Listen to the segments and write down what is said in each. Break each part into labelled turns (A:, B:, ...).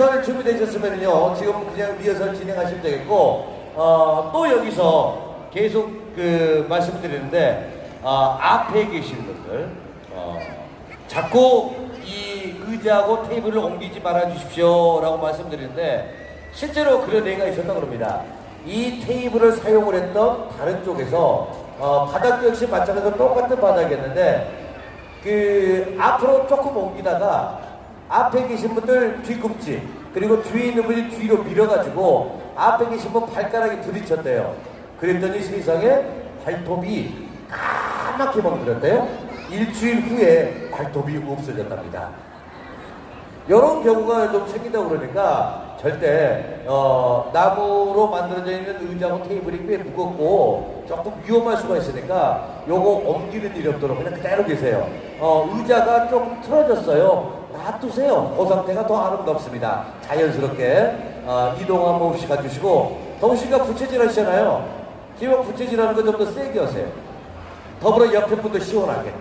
A: 리허설 준비되셨으면요. 지금 그냥 리허설 진행하시면 되겠고, 어, 또 여기서 계속 그 말씀드리는데, 어, 앞에 계신 분들, 어, 자꾸 이 의자하고 테이블을 옮기지 말아 주십시오라고 말씀드리는데, 실제로 그런 얘기가 있었다고 그럽니다. 이 테이블을 사용을 했던 다른 쪽에서, 어, 바닥도 역시 마찬가지로 똑같은 바닥이었는데, 그 앞으로 조금 옮기다가 앞에 계신 분들 뒤꿈치 그리고 뒤에 있는 분이 뒤로 밀어가지고 앞에 계신 분 발가락이 부딪혔대요. 그랬더니 세상에 발톱이 까맣게 멍들었대요. 일주일 후에 발톱이 없어졌답니다. 이런 경우가 좀 생긴다고 그러니까 절대 어, 나무로 만들어져 있는 의자하고 테이블이 꽤 무겁고 조금 위험할 수가 있으니까 요거 옮기는 일이 없도록 그냥 그대로 계세요. 어, 의자가 조금 틀어졌어요. 놔두세요. 그 상태가 더 아름답습니다. 자연스럽게 어, 이동 한 번씩 가주시고 동시가 부채질 하시잖아요. 기본 부채질 하는 거 좀 더 세게 하세요. 더불어 옆에 분도 시원하게.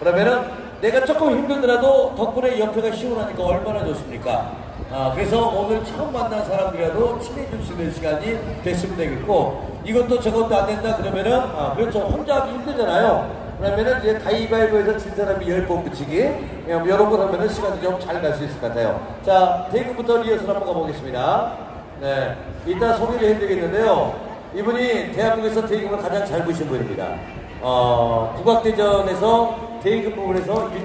A: 그러면은 내가 조금 힘들더라도 덕분에 옆에가 시원하니까 얼마나 좋습니까? 아, 그래서 오늘 처음 만난 사람들이라도 친해질 수 있는 시간이 됐으면 되겠고 이것도 저것도 안 된다 그러면은 아, 그렇죠 혼자 하기 힘들잖아요. 그러면은 이제 가위바위보에서 진 사람이 열 번 붙이기 이런 거 하면은 시간이 좀 잘 갈 수 있을 것 같아요. 자, 대금부터 리허설 한번 가보겠습니다. 네, 이따 소개를 해드리겠는데요. 이분이 대한민국에서 대금을 가장 잘 부신 분입니다. 어, 국악대전에서 대금 부분에서 1등